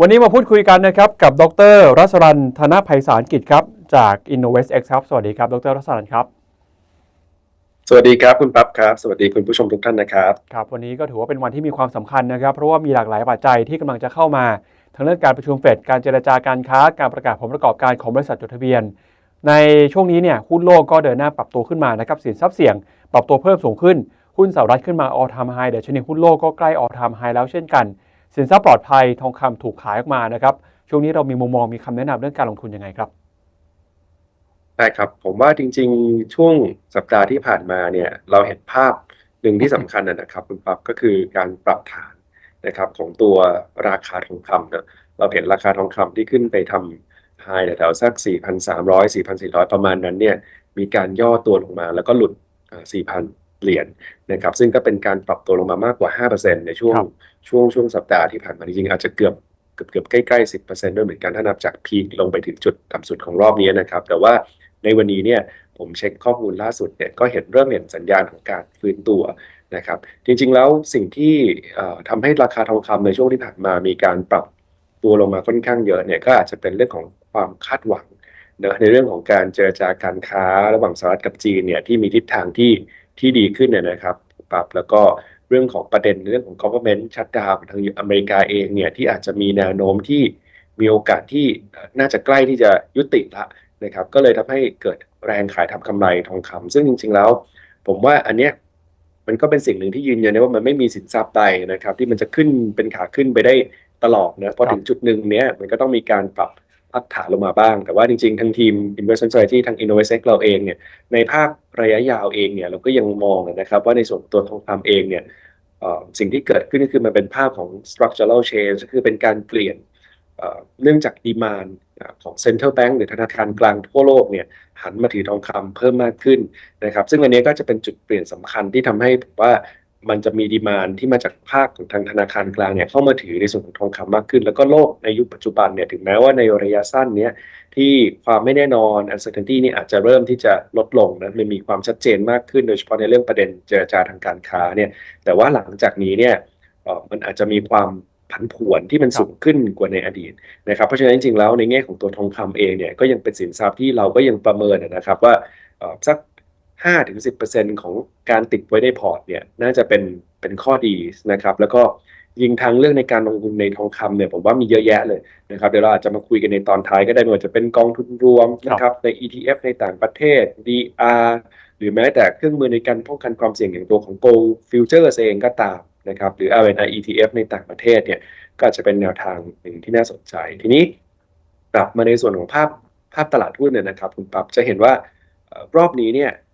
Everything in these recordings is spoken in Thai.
วันนี้มาพูดคุยกันนะครับกับดรรัศรันธนภัยสารกิจครับจาก Innovate X ครับ สวัสดีครับ ดรรัศรันครับ สวัสดีครับคุณปั๊บครับ สวัสดีคุณผู้ชมทุกท่านนะครับ ครับ วันนี้ก็ถือว่าเป็นวันที่มีความสำคัญนะครับ เพราะว่ามีหลากหลายปัจจัยที่กำลังจะเข้ามา ทั้งเรื่องการประชุมเฟด การเจรจาการค้า การประกาศผลประกอบการของบริษัทจดทะเบียน ในช่วงนี้เนี่ยหุ้นโลกก็เดินหน้าปรับตัวขึ้นมานะครับ สินทรัพย์เสี่ยง ปรับตัวเพิ่มสูงขึ้น หุ้นสหรัฐขึ้นมา all time high เดี๋ยวชนิดหุ้นโลกก็ใกล้ all time high แล้วเช่นกัน สินทรัพย์ปลอดภัยทองคำถูกขายออกมานะครับ ช่วงนี้เรามีมุมมองมีคำแนะนำเรื่องการลงทุนยังไงครับได้ครับผมว่าจริงๆ ช่วงสัปดาห์ที่ผ่านมาเนี่ยเราเห็นภาพหนึ่งที่สำคัญนะนะครับคุณปั๊บก็คือการปรับฐานนะครับของตัวราคาทองคำเนะเราเห็นราคาทองคำที่ขึ้นไปทำไฮแถวๆสัก 4,300 4,400 ประมาณนั้นเนี่ยมีการย่อตัวลงมาแล้วก็หลุดอ่า4,000 เหรียญนะครับซึ่งก็เป็นการปรับตัวลงมามากกว่า 5%ในช่วงครับ ช่วงช่วงสัปดาห์ที่ผ่านมาจริงๆอาจจะเกือบเกือบเกือบใกล้ๆ10%ด้วยเหมือนกันถ้านับจากพีคลงไปถึงจุดต่ำสุดของรอบนี้นะครับ แต่ว่าในวันนี้เนี่ยผมเช็คข้อมูลล่าสุดเนี่ยก็เห็นเริ่มเห็นสัญญาณของการฟื้นตัวนะครับ จริงๆแล้วสิ่งที่เอ่อทำให้ราคาทองคำในช่วงที่ผ่านมามีการปรับตัวลงมาค่อนข้างเยอะเนี่ยก็อาจจะเป็นเรื่องของความคาดหวังนะในเรื่องของการเจรจาการค้าระหว่างสหรัฐกับจีนเนี่ยที่มีทิศทางที่ที่ดีขึ้นเนี่ยนะครับปรับแล้วก็ เรื่องของประเด็นเรื่องของ government shutdown ทางอเมริกาเองเนี่ยที่อาจจะมีแนวโน้มที่มีโอกาสที่น่าจะใกล้ที่จะยุติละนะครับก็เลยทำให้เกิดแรงขายทำกำไรทองคำซึ่งจริง ๆแล้ว ผมว่าอันเนี้ยมันก็เป็นสิ่งหนึ่งที่ยืนยันได้ว่ามันไม่มีสินทรัพย์ใดนะครับ ที่มันจะขึ้นเป็นขาขึ้นไปได้ตลอดนะพอถึงจุดหนึ่งเนี้ยมันก็ต้องมีการปรับ พักฐานลงมาบ้าง แต่ว่าจริงๆ ทั้งทีม Investment Strategy ทาง Innovate เราเองเนี่ยในภาพระยะยาวเองเนี่ยเราก็ยังมองนะครับว่าในส่วนตัวทองคำเองเนี่ยสิ่งที่เกิดขึ้นก็คือมันเป็นภาพของ structural change คือเป็นการเปลี่ยนเอ่อเนื่องจากดีมานของ central bank หรือธนาคารกลางทั่วโลกเนี่ยหันมาถือทองคำเพิ่มมากขึ้นนะครับ ซึ่งอันนี้ก็จะเป็นจุดเปลี่ยนสำคัญที่ทำให้ผมว่า มันจะมีดีมานที่มาจากภาคของทางธนาคารกลางเนี่ยเข้ามาถือในส่วนของทองคำมากขึ้น แล้วก็โลกในยุคปัจจุบันเนี่ยถึงแม้ว่าในระยะสั้นเนี้ยที่ความไม่แน่นอน uncertainty นี่อาจจะเริ่มที่จะลดลงนะมันมีความชัดเจนมากขึ้น โดยเฉพาะในเรื่องประเด็นเจรจาทางการค้าเนี่ยแต่ว่าหลังจากนี้เนี่ยมันอาจจะมีความผันผวนที่มันสูงขึ้นกว่าในอดีตนะครับเพราะฉะนั้นจริงๆแล้วในแง่ของตัวทองคำเองเนี่ยก็ยังเป็นสินทรัพย์ที่เราก็ยังประเมินนะครับว่าสัก 5-10%ของการติดไว้ในพอร์ตเนี่ยน่าจะเป็นเป็นข้อดีนะครับแล้วก็ยิงทางเลือกในการลงทุนในทองคำเนี่ยผมว่ามีเยอะแยะเลยนะครับเดี๋ยวเราอาจจะมาคุยกันในตอนท้ายก็ได้ไม่ว่าจะเป็นกองทุนรวมนะครับใน ETF ในต่างประเทศ DR หรือแม้แต่เครื่องมือในการป้องกันความเสี่ยงอย่างตัวของ Gold Futures เองก็ตามนะครับหรือ RNI ETF ในต่างประเทศเนี่ยก็อาจจะเป็นแนวทางหนึ่งที่น่าสนใจทีนี้กลับมาในส่วนของภาพภาพตลาดหุ้นเนี่ยนะครับคุณปั๊บจะเห็นว่าเอ่อรอบนี้เนี่ยเอ่อ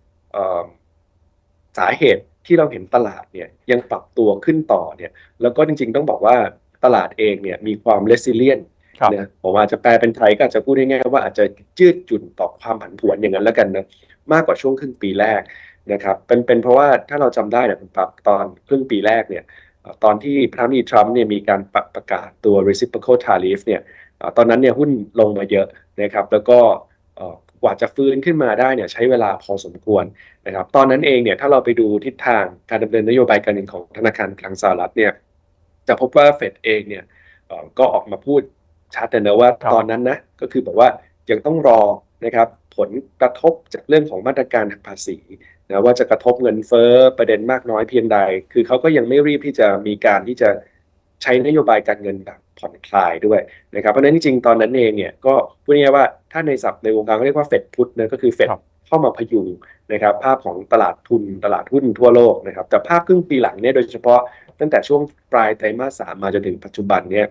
สาเหตุที่เราเห็นตลาดเนี่ยยังปรับตัวขึ้นต่อเนี่ยแล้วก็จริงๆต้องบอกว่าตลาดเองเนี่ยมีความ resilient ครับนะผมอาจจะแปลเป็นไทยก็อาจจะพูดง่ายๆว่าอาจจะยืดหยุ่นต่อความผันผวนอย่างนั้นแล้วกันนะมากกว่าช่วงครึ่งปีแรกนะครับเป็นเป็นเพราะว่าถ้าเราจำได้เนี่ยคุณปรับตอนครึ่งปีแรกเนี่ยเอ่อตอนที่พระมีทรัมป์เนี่ยมีการประประกาศตัว reciprocal tariff เนี่ยเอ่อตอนนั้นเนี่ยหุ้นลงมาเยอะนะครับแล้วก็เอ่อ กว่าจะฟื้นขึ้นมาได้เนี่ยใช้เวลาพอสมควรนะครับ ตอนนั้นเองเนี่ยถ้าเราไปดูทิศทางการดำเนินนโยบายการเงินของธนาคารกลางสหรัฐเนี่ยจะพบว่าเฟดเองเนี่ยเอ่อก็ออกมาพูดชัดเลยนะว่าครับตอนนั้นนะก็คือบอกว่ายังต้องรอนะครับผลกระทบจากเรื่องของมาตรการทางภาษีนะว่าจะกระทบเงินเฟ้อประเด็นมากน้อยเพียงใด คือเขาก็ยังไม่รีบที่จะมีการที่จะ ใช้นโยบายการเงินแบบผ่อนคลายด้วยนะครับเพราะฉะนั้นจริงๆตอนนั้นเองเนี่ยก็พูดง่ายๆว่าถ้าในศัพท์ในวงการก็เรียกว่าเฟดพุทนะก็คือเฟดครับเข้ามาพยุงนะครับภาพของตลาดทุนตลาดหุ้นทั่วโลกนะครับแต่ภาพครึ่งปีหลังเนี่ยโดยเฉพาะตั้งแต่ช่วงปลายไตรมาสสามมาจนถึงปัจจุบันเนี่ย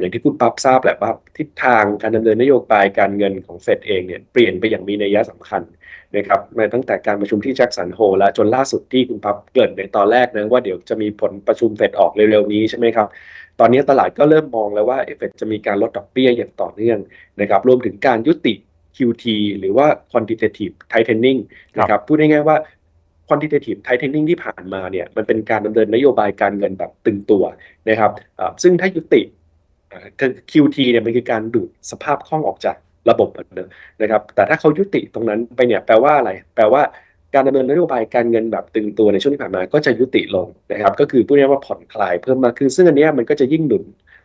อย่างที่คุณปั๊บทราบแหละว่าทิศทางการดำเนินนโยบายการเงินของเฟดเองเนี่ยเปลี่ยนไปอย่างมีนัยสำคัญนะครับมาตั้งแต่การประชุมที่แจ็คสันโฮและจนล่าสุดที่คุณปั๊บเกริ่นในตอนแรกนะว่าเดี๋ยวจะมีผลประชุมเฟดออกเร็วๆนี้ใช่ไหมครับตอนนี้ตลาดก็เริ่มมองแล้วว่าเฟดจะมีการลดดอกเบี้ยอย่างต่อเนื่องนะครับรวมถึงการยุติ QT หรือว่า quantitative tightening นะครับพูดง่ายๆว่า quantitative tightening ที่ผ่านมาเนี่ยมันเป็นการดำเนินนโยบายการเงินแบบตึงตัวนะครับอ่าซึ่งถ้ายุติอ่าคือ QT เนี่ยมันคือการดูดสภาพคล่องออกจากระบบนะครับ แต่ถ้าเขายุติตรงนั้นไปเนี่ยแปลว่าอะไร แปลว่าการดำเนินนโยบายการเงินแบบตึงตัวในช่วงที่ผ่านมาก็จะยุติลงนะครับ ก็คือพูดง่ายว่าผ่อนคลายเพิ่มมากขึ้น ซึ่งอันนี้มันก็จะยิ่งหนุน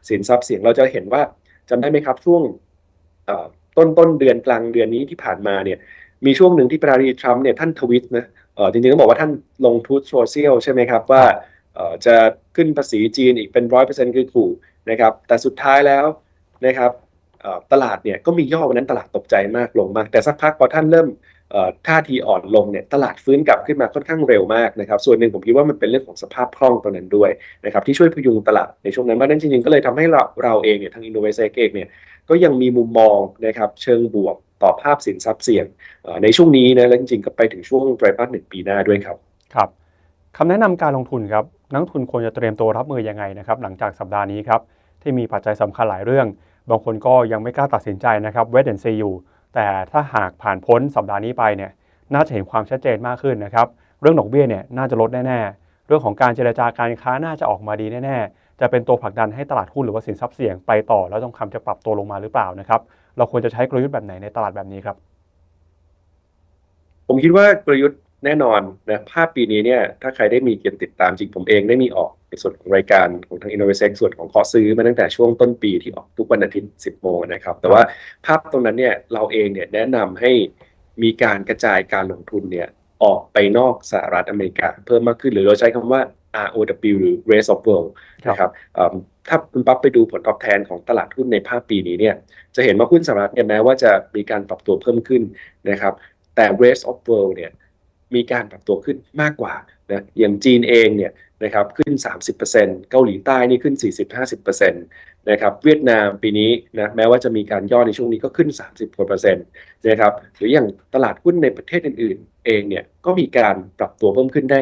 สินทรัพย์เสี่ยงเราจะเห็นว่าจำได้ไหมครับช่วงต้นต้นเดือนกลางเดือนนี้ที่ผ่านมาเนี่ยมีช่วงหนึ่งที่ประธานาธิบดีทรัมป์เนี่ยท่านทวิตนะเออจริงๆต้องบอกว่าท่านลงทูตโซเชียลใช่ไหมครับว่าจะขึ้นภาษีจีนอีกเป็นร้อยเปอร์เซ็นต์คือขู่ นะครับแต่สุดท้ายแล้วนะครับตลาดเนี่ยก็มีย่อวันนั้นตลาดตกใจมากลงมาก แต่สักพักพอท่านเริ่มท่าทีอ่อนลงเนี่ยตลาดฟื้นกลับขึ้นมาค่อนข้างเร็วมากนะครับส่วนหนึ่งผมคิดว่ามันเป็นเรื่องของสภาพคล่องตรงนั้นด้วยนะครับที่ช่วยพยุงตลาดในช่วงนั้นเพราะนั้นจริงๆ ก็เลยทำให้เราเราเองเนี่ยทางอินโนเวเซเองเนี่ยก็ยังมีมุมมองนะครับเชิงบวกต่อภาพสินทรัพย์เสี่ยงในช่วงนี้นะและจริงๆก็ไปถึงช่วงไตรมาสหนึ่งปีหน้าด้วยครับครับคำแนะนำการลงทุนครับ นักทุนควรจะเตรียมตัวรับมือยังไงนะครับหลังจากสัปดาห์นี้ครับที่มีปัจจัยสำคัญหลายเรื่อง บางคนก็ยังไม่กล้าตัดสินใจนะครับเวทแอนซีอยู่แต่ถ้าหากผ่านพ้นสัปดาห์นี้ไปเนี่ยน่าจะเห็นความชัดเจนมากขึ้นนะครับเรื่องดอกเบี้ยเนี่ยน่าจะลดแน่ๆ เรื่องของการเจรจาการค้าน่าจะออกมาดีแน่ๆ จะเป็นตัวผลักดันให้ตลาดหุ้นหรือว่าสินทรัพย์เสี่ยงไปต่อ แล้วทองคำจะปรับตัวลงมาหรือเปล่านะครับเราควรจะใช้กลยุทธ์แบบไหนในตลาดแบบนี้ครับ ผมคิดว่ากลยุทธ์ แน่นอนนะภาพปีนี้เนี่ยถ้าใครได้มีเกียรติติดตามจริงผมเองได้มีออกในส่วนของรายการของทาง Innovation ส่วนของขอซื้อมาตั้งแต่ช่วงต้นปีที่ออกทุกวันอาทิตย์ 10 โมงนะครับ แต่ว่าภาพตรงนั้นเนี่ยเราเองเนี่ยแนะนำให้มีการกระจายการลงทุนเนี่ยออกไปนอกสหรัฐอเมริกา เพิ่มมากขึ้นหรือเราใช้คำว่า ROW หรือ Rest of World ครับนะครับเอิ่มถ้าคุณปั๊บไปดูผลตอบแทนของตลาดหุ้นในภาพปีนี้เนี่ยจะเห็นว่าหุ้นสหรัฐเนี่ยแม้ว่าจะมีการปรับตัวเพิ่มขึ้นนะครับแต่ rest of world เนี่ย มีการปรับตัวขึ้นมากกว่านะอย่างจีนเองเนี่ยนะครับขึ้น 30%เกาหลีใต้นี่ขึ้น 40-50%นะครับเวียดนามปีนี้นะแม้ว่าจะมีการย่อในช่วงนี้ก็ขึ้น 30กว่าเปอร์เซ็นต์นะครับหรืออย่างตลาดหุ้นในประเทศอื่น ๆ เองเนี่ยก็มีการปรับตัวเพิ่มขึ้นได้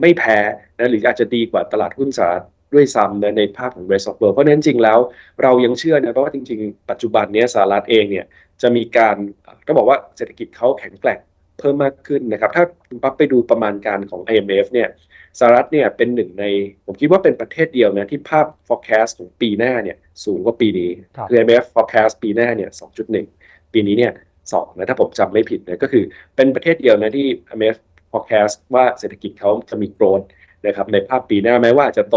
ไม่แพ้นะหรืออาจจะดีกว่าตลาดหุ้นสหรัฐด้วยซ้ำนะในภาพของ rest of world เพราะนั้นจริงแล้วเรายังเชื่อนะเพราะว่าจริง ๆ ปัจจุบันนี้สหรัฐเองเนี่ยจะมีการเอ่อต้องบอกว่าเศรษฐกิจเขาแข็งแกร่ง เพิ่มมากขึ้นนะครับ ถ้าคุณปั๊บไปดูประมาณการของ IMF เนี่ยสหรัฐเนี่ยเป็นหนึ่งในผมคิดว่าเป็นประเทศเดียวนะที่ภาพ forecast ของปีหน้าเนี่ยสูงกว่าปีนี้ครับคือ IMF forecast ปีหน้าเนี่ย 2.1 ปีนี้เนี่ย2นะถ้าผมจำไม่ผิดนะก็คือเป็นประเทศเดียวนะที่ IMF forecast ว่าเศรษฐกิจเขาจะมี growth นะครับในภาพปีหน้าแม้ว่าจะโต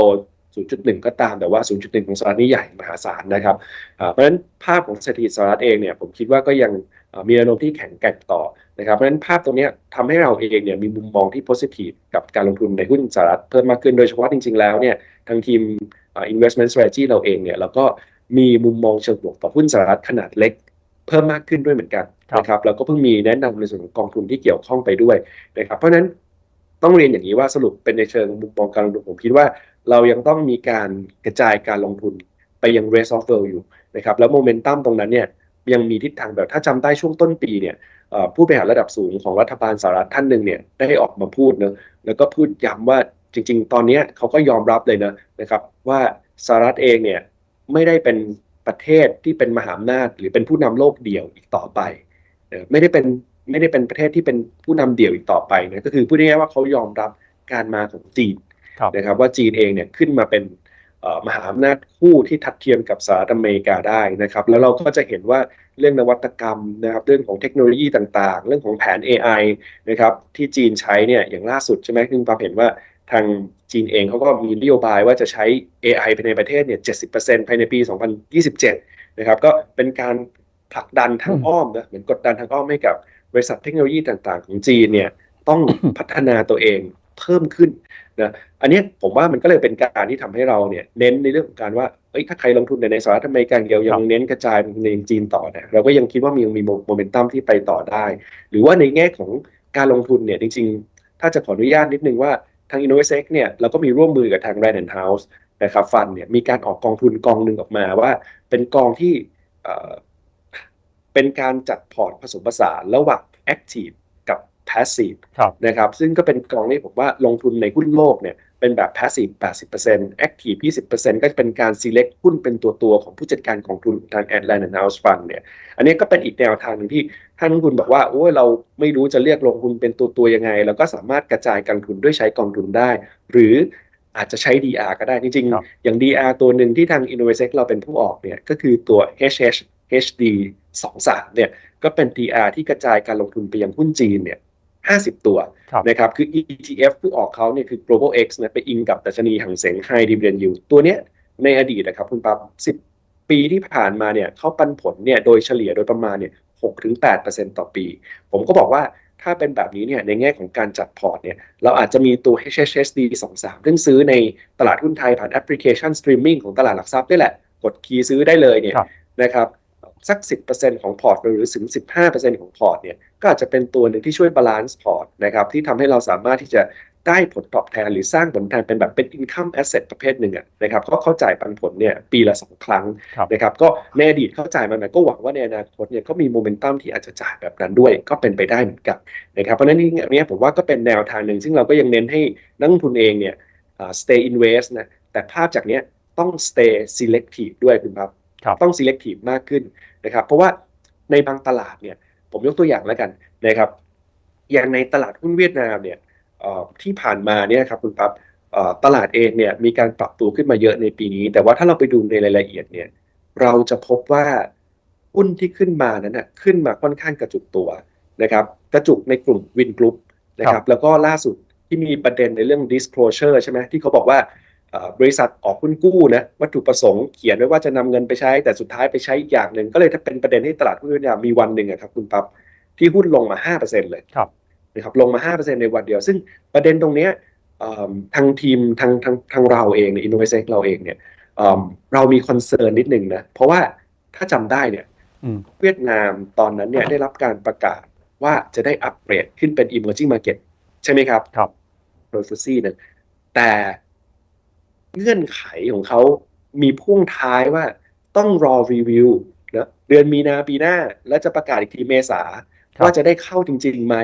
0.1 ก็ตามแต่ว่า 0.1 ของสหรัฐนี่ใหญ่มหาศาลนะครับอ่าเพราะฉะนั้นภาพของเศรษฐกิจสหรัฐเองเนี่ยผมคิดว่าก็ยังเอ่อ มีแนวโน้มที่แข็งแกร่งต่อนะครับเพราะฉะนั้นภาพตรงเนี้ยทำให้เราเองเนี่ยมีมุมมองที่ positive กับการลงทุนในหุ้นสหรัฐเพิ่มมากขึ้นโดยเฉพาะจริง ๆ แล้วเนี่ยทางทีมเอ่อ investment strategy เราเองเนี่ยเราก็มีมุมมองเชิงบวกต่อหุ้นสหรัฐขนาดเล็กเพิ่มมากขึ้นด้วยเหมือนกันครับนะครับแล้วก็เพิ่งมีแนะนำในส่วนของกองทุนที่เกี่ยวข้องไปด้วยนะครับเพราะฉะนั้นต้องเรียนอย่างนี้ว่าสรุปเป็นในเชิงมุมมองการลงทุนผมคิดว่าเรายังต้องมีการกระจายการลงทุนไปยัง rest of world อยู่นะครับแล้วโมเมนตัมตรงนั้นเนี่ย ยังมีทิศทางแบบถ้าจำได้ช่วงต้นปีเนี่ยเอ่อผู้บริหารระดับสูงของรัฐบาลสหรัฐท่านหนึ่งเนี่ยได้ออกมาพูดเนอะแล้วก็พูดย้ำว่าจริง ๆ ตอนเนี้ยเขาก็ยอมรับเลยนะนะครับว่าสหรัฐเองเนี่ยไม่ได้เป็นประเทศที่เป็นมหาอำนาจ หรือเป็นผู้นำโลกเดี่ยวอีกต่อไปเออไม่ได้เป็นไม่ได้เป็นประเทศที่เป็นผู้นำเดี่ยวอีกต่อไปนะก็คือพูดง่ายๆว่าเขายอมรับการมาของจีนครับนะครับว่าจีนเองเนี่ยขึ้นมาเป็นเอ่อ มหาอำนาจคู่ที่ทัดเทียมกับสหรัฐอเมริกาได้นะครับ แล้วเราก็จะเห็นว่าเรื่องนวัตกรรมนะครับ เรื่องของเทคโนโลยีต่างๆ เรื่องของแผน AI นะครับที่จีนใช้เนี่ยอย่างล่าสุดใช่ไหมคุณปาเห็นว่าทางจีนเองเขาก็มีนโยบายว่าจะใช้ AI ภายในประเทศเนี่ย 70%ภายในปี 2027 นะครับ ก็เป็นการผลักดันทางอ้อมนะเหมือนกดดันทางอ้อมให้กับบริษัทเทคโนโลยีต่างๆ ของจีนเนี่ยต้องพัฒนาตัวเอง เพิ่มขึ้นนะอันนี้ผมว่ามันก็เลยเป็นการที่ทำให้เราเนี่ยเน้นในเรื่องของการว่าเอ้ยถ้าใครลงทุนในสหรัฐอเมริกาเดียวยังเน้นกระจายในจีนต่อเนี่ยเราก็ยังคิดว่ามียังมีโมเมนตัมที่ไปต่อได้ หรือว่าในแง่ของการลงทุนเนี่ยจริง ๆ ถ้าจะขออนุญาตนิดนึงว่าทาง InnovSec เนี่ยเราก็มีร่วมมือกับทาง Rand House นะครับฟันเนี่ยมีการออกกองทุนกองหนึ่งออกมาว่า เป็นกองที่เอ่อเป็นการจัดพอร์ตผสมผสานระหว่าง Active กับ Passive ครับนะครับซึ่งก็เป็นกองที่ผมว่าลงทุนในหุ้นโลกเนี่ยเป็นแบบ passive 80% active 20%ก็จะเป็นการ select หุ้นเป็นตัวตัวๆของผู้จัดการกองทุนทาง Atlantic House Fund เนี่ยอันนี้ก็เป็นอีกแนวทางหนึ่งที่ท่านนักลงทุนบอกว่าโอ้ยเราไม่รู้จะเรียกลงทุนเป็นตัวตัวๆยังไง เราก็สามารถกระจายการลงทุนด้วยใช้กองทุนได้ หรืออาจจะใช้ DR ก็ได้จริงครับๆอย่าง DR ตัวหนึ่งที่ทาง Innovasec เราเป็นผู้ออกเนี่ยก็คือตัว HH HD 23เนี่ยก็เป็น DR ที่กระจายการลงทุนไปยังหุ้นจีนเนี่ย 50 ตัวครับนะครับ คือ ETF ผู้ออกเขาเนี่ยคือ global X นะไปอิงกับดัชนีหังเส็ง high dividend yield ตัวเนี้ยในอดีตนะครับคุณปั๊บสิบปีที่ผ่านมาเนี่ยเขาปันผลเนี่ยโดยเฉลี่ยโดยประมาณเนี่ยหกถึงแปดเปอร์เซ็นต์ต่อปี ผมก็บอกว่าถ้าเป็นแบบนี้เนี่ยในแง่ของการจัดพอร์ตเนี่ยเราอาจจะมีตัว HSHD 23ซึ่งซื้อในตลาดหุ้นไทยผ่านแอปพลิเคชันสตรีมมิ่งของตลาดหลักทรัพย์ได้แหละ กดคีย์ซื้อได้เลยเนี่ยครับนะครับ สัก 10%ของพอร์ตหรือถึง 15%ของพอร์ตเนี่ยก็อาจจะเป็นตัวหนึ่งที่ช่วยบาลานซ์พอร์ตนะครับที่ทำให้เราสามารถที่จะได้ผลตอบแทนหรือสร้างผลตอบแทนเป็นแบบเป็น income asset ประเภทหนึ่งอะนะครับเพราะเขาจ่ายปันผลเนี่ยปีละสองครั้งครับนะครับก็ในอดีตเขาจ่ายมาแบบก็หวังว่าในอนาคตเนี่ยก็มีโมเมนตัมที่อาจจะจ่ายแบบนั้นด้วยก็เป็นไปได้เหมือนกันนะครับเพราะฉะนั้นนี่เนี่ยผมว่าก็เป็นแนวทางหนึ่ง ซึ่งเราก็ยังเน้นให้นักลงทุนเองเนี่ยอ่า stay invest นะแต่ภาพจากเนี้ยต้อง stay selective ด้วยคุณครับครับ ต้อง selective มากขึ้นนะครับ เพราะว่าในบางตลาดเนี่ย ผมยกตัวอย่างแล้วกันนะครับ อย่างในตลาดหุ้นเวียดนามเนี่ยเอ่อที่ผ่านมาเนี่ยครับคุณปั๊บเอ่อตลาดเองเนี่ยมีการปรับตัวขึ้นมาเยอะในปีนี้ แต่ว่าถ้าเราไปดูในรายละเอียดเนี่ย เราจะพบว่าหุ้นที่ขึ้นมานั้นนะขึ้นมาค่อนข้างกระจุกตัวนะครับ กระจุกในกลุ่มวินกรุ๊ปนะคครัรับบแล้วก็ล่าสุดที่มีประเด็นในเรื่อง disclosure ใช่ไหมที่เขาบอกว่าเอ่อ บริษัทออกหุ้นกู้นะวัตถุประสงค์เขียนไว้ว่าจะนำเงินไปใช้ แต่สุดท้ายไปใช้อีกอย่างหนึ่งก็เลยถ้าเป็นประเด็นให้ตลาดหุ้นเวียดนามมีวันหนึ่งอะครับคุณปั๊บที่หุ้นลงมา 5%เลยครับนะครับลงมา 5%ในวันเดียว ซึ่งประเด็นตรงเนี้ยเอิ่มทางทีมทางทางทางเราเองใน Innovation เราเองเนี่ยเอิ่มเรามีคอนเซิร์นนิดหนึ่งนะ เพราะว่าถ้าจำได้เนี่ยอืมเวียดนามตอนนั้นเนี่ยได้รับการประกาศว่าจะได้อัปเกรดขึ้นเป็น emerging market ใช่ไหมครับครับโดยฟุซี่เนี่ยแต่ เงื่อนไขของเขามีพ่วงท้ายว่าต้องรอรีวิวนะเดือนมีนาปีหน้า แล้วจะประกาศอีกทีเมษาครับว่าจะได้เข้าจริงๆไหม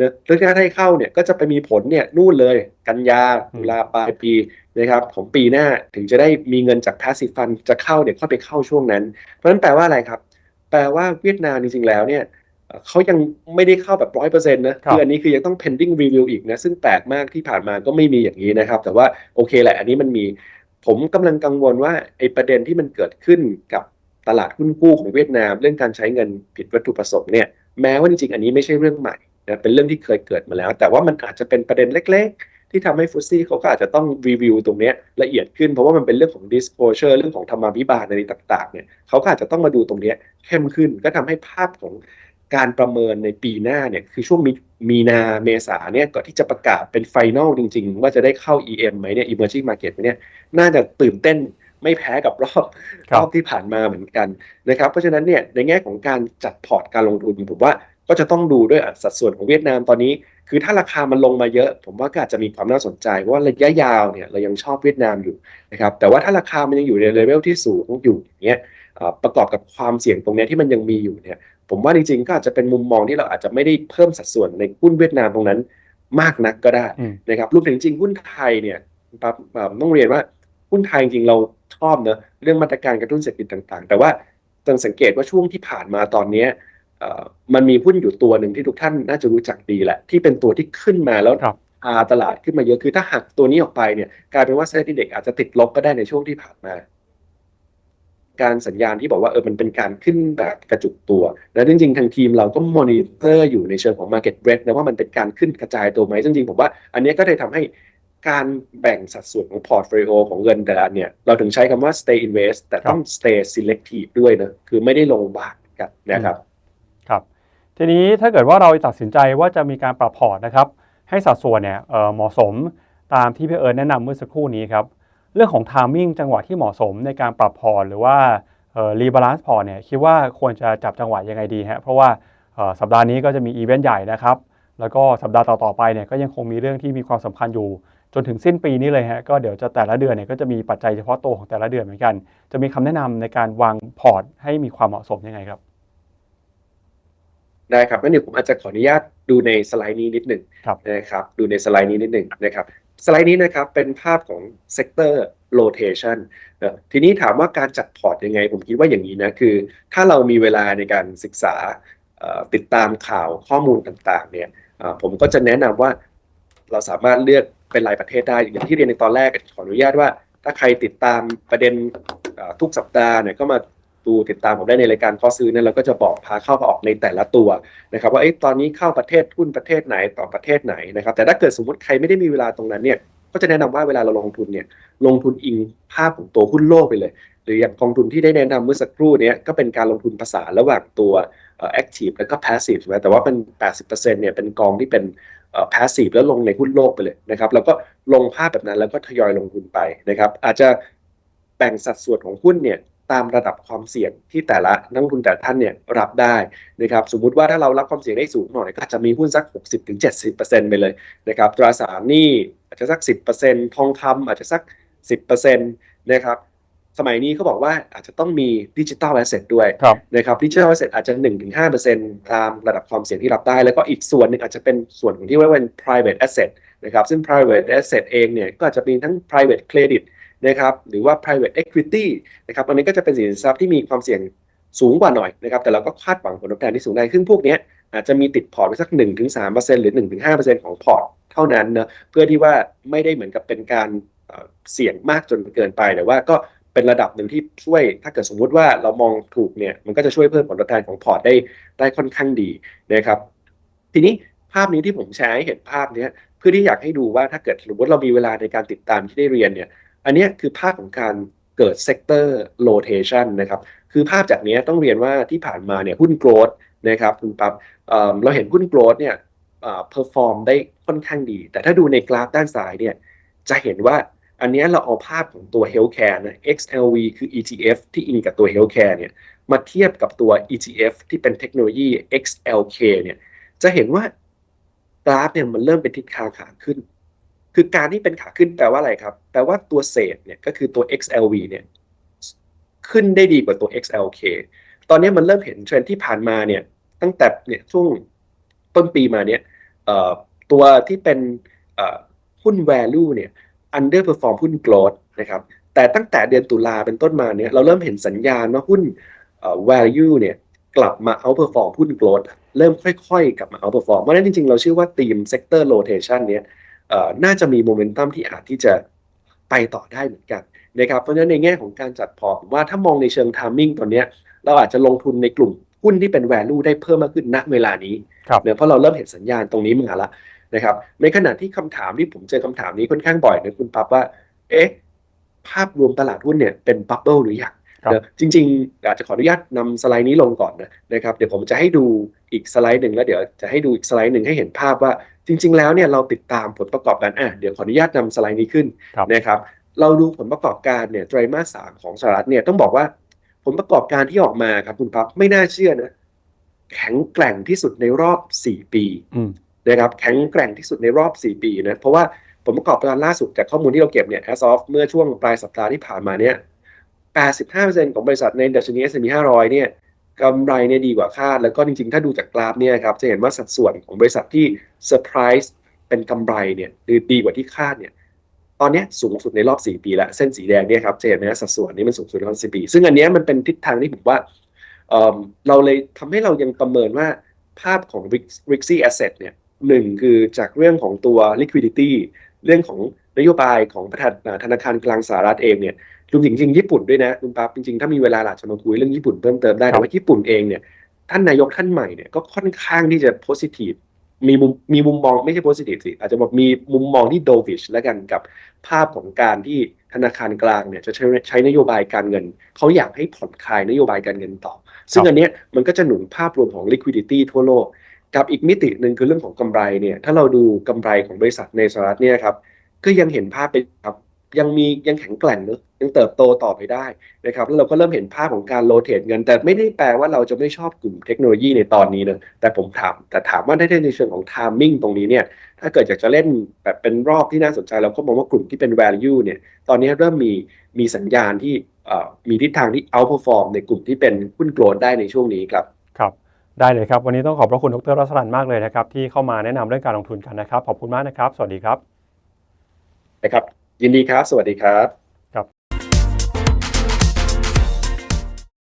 นะแล้วถ้าได้เข้าเนี่ยก็จะไปมีผลเนี่ยนู่นเลย กันยาตุลาปลายปีนะครับของปีหน้าถึงจะได้มีเงินจาก passive fund จะเข้าเนี่ยค่อยไปเข้าช่วงนั้น เพราะฉะนั้นแปลว่าอะไรครับ แปลว่าเวียดนามจริงๆแล้วเนี่ย เอ่อเขายังไม่ได้เข้าแบบร้อยเปอร์เซ็นต์นะครับคืออันนี้คือยังต้อง pending review อีกนะ ซึ่งแปลกมากที่ผ่านมาก็ไม่มีอย่างนี้นะครับ แต่ว่าโอเคแหละ อันนี้มันมีผมกำลังกังวลว่าไอ้ประเด็นที่มันเกิดขึ้นกับตลาดหุ้นกู้ของเวียดนาม เรื่องการใช้เงินผิดวัตถุประสงค์เนี่ยแม้ว่าจริงๆอันนี้ไม่ใช่เรื่องใหม่นะเป็นเรื่องที่เคยเกิดมาแล้ว แต่ว่ามันอาจจะเป็นประเด็นเล็ก ๆ ที่ทำให้ฟุตซี่เขาก็อาจจะต้องรีวิวตรงเนี้ยละเอียดขึ้นเพราะว่ามันเป็นเรื่องของ disclosure เรื่องของธรรมาภิบาลอะไรต่างๆเนี่ยเขาก็อาจจะต้องมาดูตรงเนี้ยเข้มขึ้นก็ทำให้ภาพของ การประเมินในปีหน้าเนี่ยคือช่วงมีมีนาเมษาเนี่ยก่อนที่จะประกาศเป็นไฟนอลจริง ๆ ว่าจะได้เข้า EM ไหมเนี่ย emerging market ไหมเนี่ยน่าจะตื่นเต้นไม่แพ้กับรอบครับรอบที่ผ่านมาเหมือนกันนะครับเพราะฉะนั้นเนี่ยในแง่ของการจัดพอร์ตการลงทุนผมว่าก็จะต้องดูด้วยสัดส่วนของเวียดนามตอนนี้ คือถ้าราคามันลงมาเยอะ ผมว่าก็อาจจะมีความน่าสนใจเพราะว่าระยะยาวเนี่ยเรายังชอบเวียดนามอยู่นะครับแต่ว่าถ้าราคามันยังอยู่ในเลเวลที่สูงอยู่อย่างเงี้ยเอ่อประกอบกับความเสี่ยงตรงเนี้ยที่มันยังมีอยู่เนี่ย ผมว่าจริงๆก็อาจจะเป็นมุมมองที่เราอาจจะไม่ได้เพิ่มสัดส่วนในหุ้นเวียดนามตรงนั้นมากนักก็ได้อืมนะครับรวมถึงจริงหุ้นไทยเนี่ยปั๊บเอ่อต้องเรียนว่าหุ้นไทยจริงๆเราชอบเนอะเรื่องมาตรการกระตุ้นเศรษฐกิจต่างๆ แต่ว่าต้องสังเกตว่าช่วงที่ผ่านมาตอนเนี้ยเอ่อมันมีหุ้นอยู่ตัวหนึ่งที่ทุกท่านน่าจะรู้จักดีแหละ ที่เป็นตัวที่ขึ้นมาแล้วครับพาตลาดขึ้นมาเยอะคือถ้าหักตัวนี้ออกไปเนี่ยกลายเป็นว่าเซ็นดีเด็กอาจจะติดลบก็ได้ในช่วงที่ผ่านมา การสัญญาณที่บอกว่าเออมันเป็นการขึ้นแบบกระจุกตัว แล้วจริงๆ ทางทีมเราก็มอนิเตอร์อยู่ในเชิงของ Market Breadth นะว่ามันเป็นการขึ้นกระจายตัวไหมซึ่งจริงๆ ผมว่าอันเนี้ยก็เลยทำให้การแบ่งสัดส่วนของพอร์ตโฟลิโอของเงินแต่ละอันเนี่ย เราถึงใช้คำว่า stay invest แต่ต้อง stay selective ด้วยนะคือไม่ได้ลงบากกันนะครับครับทีนี้ถ้าเกิดว่าเราตัดสินใจว่าจะมีการปรับพอร์ตนะครับ ให้สัดส่วนเนี่ยเอ่อเหมาะสมตามที่พี่เอิญแนะนำเมื่อสักครู่นี้ครับ เรื่องของ timing จังหวะที่เหมาะสมในการปรับพอร์ตหรือว่ารีบาลานซ์พอร์ตเนี่ยคิดว่าควรจะจับจังหวะยังไงดีฮะเพราะว่าเอ่อสัปดาห์นี้ก็จะมีอีเวนต์ใหญ่นะครับ แล้วก็สัปดาห์ต่อๆไปเนี่ยก็ยังคงมีเรื่องที่มีความสำคัญอยู่ จนถึงสิ้นปีนี้เลยฮะก็เดี๋ยวจะแต่ละเดือนเนี่ยก็จะมีปัจจัยเฉพาะตัวของแต่ละเดือนเหมือนกัน จะมีคำแนะนำในการวางพอร์ตให้มีความเหมาะสมยังไงครับได้ครับงั้นเดี๋ยวผมอาจจะขออนุญาตดูในสไลด์นี้นิดหนึ่งครับนะครับ ดูในสไลด์นี้นิดหนึ่งนะครับ สไลด์นี้นะครับเป็นภาพของ sector rotation นทีนี้ถามว่าการจัดพอร์ตยังไง ผมคิดว่าอย่างนี้นะคือ ถ้าเรามีเวลาในการศึกษาติดตามข่าวข้อมูลต่างๆเนี่ยผมก็จะแนะนำว่าเราสามารถเลือกเป็นรายประเทศได้ อย่างที่เรียนในตอนแรกขออนุญาตว่า ถ้าใครติดตามประเด็นทุกสัปดาห์เนี่ยก็มา ดูติดตามผมได้ในรายการข้อซื้อเนี่ยเราก็จะบอกพาเข้าพาออกในแต่ละตัวนะครับว่าเอ๊ะตอนนี้เข้าประเทศหุ้นประเทศไหนต่อประเทศไหนนะครับแต่ถ้าเกิดสมมติใครไม่ได้มีเวลาตรงนั้นเนี่ยก็จะแนะนำว่าเวลาเราลงทุนเนี่ยลงทุนอิงภาพของตัวหุ้นโลกไปเลย หรืออย่างกองทุนที่ได้แนะนำเมื่อสักครู่เนี้ยก็เป็นการลงทุนภาษาระหว่างตัวเอ่อ active แล้วก็ passive ใช่ไหมแต่ว่าเป็น 80%เนี่ยเป็นกองที่เป็นเอ่อ passive แล้วลงในหุ้นโลกไปเลยนะครับแล้วก็ลงภาพแบบนั้นแล้วก็ทยอยลงทุนไปนะครับอาจจะแบ่งสัดส่วนของหุ้นเนี่ย ตามระดับความเสี่ยงที่แต่ละนักลงทุนแต่ละท่านเนี่ยรับได้นะครับสมมุติว่าถ้าเรารับความเสี่ยงได้สูงหน่อยก็อาจจะมีหุ้นสัก 60-70%ไปเลยนะครับตราสารหนี้อาจจะสัก 10%ทองคำอาจจะสัก 10%นะครับสมัยนี้เขาบอกว่าอาจจะต้องมีดิจิ t a ลแอสเซทด้วยครับนะครับดิจิทัลแอสเซทอาจจะ 1-5%ตามระดับความเสี่ยงที่รับได้ แล้วก็อีกส่วนหนึ่งอาจจะเป็นส่วนของที่เรียกว่าเป็น private asset นะครับซึ่ง private asset เองเนี่ยก็อาจจะมีทั้ง private credit นะครับหรือว่า private equity นะครับอันนี้ก็จะเป็นสินทรัพย์ที่มีความเสี่ยงสูงกว่าหน่อยนะครับแต่เราก็คาดหวังผลตอบแทนที่สูงได้ซึ่งพวกนี้อาจจะมีติดพอร์ตไปสัก 1-3%หรือ 1-5%ของพอร์ตเท่านั้นนะเพื่อที่ว่าไม่ได้เหมือนกับเป็นการเสี่ยงมากจนเกินไปแต่ว่าก็เป็นระดับหนึ่งที่ช่วยถ้าเกิดสมมุติว่าเรามองถูกเนี่ยมันก็จะช่วยเพิ่มผลตอบแทนของพอร์ตได้ได้ค่อนข้างดีนะครับ ทีนี้ภาพนี้ที่ผมแชร์ให้เห็นภาพเนี้ยเพื่อที่อยากให้ดูว่าถ้าเกิดสมมติเรามีเวลาในการติดตามที่ได้เรียนเนี่ย อันนี้คือภาพของการเกิด sector rotation นนะครับคือภาพจากนี้ต้องเรียนว่าที่ผ่านมาเนี่ยหุ้น growth นะครับคุณปั๊บเเราเห็นหุ้น growth เนี่ยเอ่อ perform ได้ค่อนข้างดี แต่ถ้าดูในกราฟด้านซ้ายเนี่ยจะเห็นว่าอันนี้เราเอาภาพของตัว healthcare นะ XLV คือ ETF ที่อิงกับตัว healthcare เนี่ยมาเทียบกับตัว ETF ที่เป็นเทคโนโลยี XLK เนี่ยจะเห็นว่ากราฟเนี่ยมันเริ่มเป็นทิศทางขาขึ้น คือการที่เป็นขาขึ้นแปลว่าอะไรครับ แปลว่าตัวเศษเนี่ยก็คือตัว XLV เนี่ยขึ้นได้ดีกว่าตัว XLK ตอนนี้มันเริ่มเห็นเทรนที่ผ่านมาเนี่ยตั้งแต่เนี่ยช่วงต้นปีมาเนี่ยตัวที่เป็นหุ้น value เนี่ย underperform หุ้น growth นะครับแต่ตั้งแต่เดือนตุลาเป็นต้นมาเนี่ยเราเริ่มเห็นสัญญาณว่าหุ้น value เนี่ยกลับมา outperform หุ้น growth เริ่มค่อยๆ กลับมา outperform เพราะนั้นจริงๆ เราเชื่อว่า team sector rotation เนี่ย น่าจะมีโมเมนตัมที่อาจที่จะไปต่อได้เหมือนกันนะครับเพราะฉะนั้นในแง่ของการจัดพอร์ตผมว่าถ้ามองในเชิง timing ตอนเนี้ยเราอาจจะลงทุนในกลุ่มหุ้นที่เป็น value ได้เพิ่มมากขึ้นณเวลานี้ครับเนี่ยเพราะเราเริ่มเห็นสัญญาณตรงนี้มาแล้วนะครับ ในขณะที่คำถามที่ผมเจอคำถามนี้ค่อนข้างบ่อยนะคุณปั๊บว่า เอ๊ะ ภาพรวมตลาดหุ้นเนี่ยเป็นบับเบิลหรือยังครับนะจริงๆ อาจจะขออนุญาตนำสไลด์นี้ลงก่อนนะนะครับ เดี๋ยวผมจะให้ดูอีกสไลด์หนึ่งแล้วเดี๋ยวจะให้ดูอีกสไลด์หนึ่งให้เห็นภาพว่า จริง ๆ แล้วเนี่ยเราติดตามผลประกอบการอะเดี๋ยวขออนุญาตนำสไลด์นี้ขึ้นครับนะครับ เราดูผลประกอบการเนี่ยไตรมาสสามของสหรัฐเนี่ยต้องบอกว่าผลประกอบการที่ออกมาครับคุณปั๊บไม่น่าเชื่อนะแข็งแกร่งที่สุดในรอบ4ปีอืมนะครับแข็งแกร่งที่สุดในรอบ4ปีนะเพราะว่าผลประกอบการล่าสุดจากข้อมูลที่เราเก็บเนี่ย as of เมื่อช่วงปลายสัปดาห์ที่ผ่านมาเนี่ย85%ของบริษัทในดัชนี S&P 500เนี่ย กำไรเนี่ยดีกว่าคาด แล้วก็จริงๆ ถ้าดูจากกราฟเนี่ยครับจะเห็นว่าสัดส่วนของบริษัทที่เซอร์ไพรส์เป็นกำไรเนี่ยหรือดีกว่าที่คาดเนี่ยตอนนี้สูงสุดในรอบ 4 ปีแล้ว เส้นสีแดงเนี่ยครับจะเห็นไหมสัดส่วนนี้มันสูงสุดในรอบ 4 ปี ซึ่งอันนี้มันเป็นทิศทางที่ผมว่าเอิ่มเราเลยทำให้เรายังประเมินว่าภาพของ Rixi Asset เนี่ยหนึ่งคือจากเรื่องของตัว liquidity เรื่องของ นโยบายของประธานธนาคารกลางสหรัฐเองเนี่ยรวมถึงจริงๆญี่ปุ่นด้วยนะคุณปั๊บจริงๆถ้ามีเวลาเราจะมาคุยเรื่องญี่ปุ่นเพิ่มเติมได้ครับแต่ว่าญี่ปุ่นเองเนี่ยท่านนายกท่านใหม่เนี่ยก็ค่อนข้างที่จะ positive มีมุมมีมุมมองไม่ใช่ positive สิอาจจะบอกมีมุมมองที่ dovish แล้วกันกับภาพของการที่ธนาคารกลางเนี่ยจะใช้ใช้นโยบายการเงิน เขาอยากให้ผ่อนคลายนโยบายการเงินต่อ ซึ่งอันเนี้ยมันก็จะหนุนภาพรวมของ liquidity ทั่วโลก กับอีกมิติหนึ่งคือเรื่องของกำไรเนี่ยถ้าเราดูกำไรของบริษัทในสหรัฐเนี่ยครับ ก็ยังเห็นภาพเป็นครับยังมียังแข็งแกร่งเนอะยังเติบโตต่อไปได้นะครับแล้วเราก็เริ่มเห็นภาพของการโรเตทเงิน แต่ไม่ได้แปลว่าเราจะไม่ชอบกลุ่มเทคโนโลยีในตอนนี้เนอะแต่ผมถามแต่ถามว่าได้ในเชิงของ timing ตรงนี้เนี่ยถ้าเกิดอยากจะเล่นแบบเป็นรอบที่น่าสนใจ เราก็มองว่ากลุ่มที่เป็น value เนี่ยตอนนี้เริ่มมีมีสัญญาณที่มีทิศทางที่ outperform ในกลุ่มที่เป็นหุ้นโกลดได้ในช่วงนี้ครับครับได้เลยครับ วันนี้ต้องขอบพระคุณดรรัศรันมากเลยนะครับที่เข้ามาแนะนำเรื่องการลงทุนกันนะครับขอบคุณมากนะครับ สวัสดีครับ นะครับ ยินดีครับ สวัสดีครับ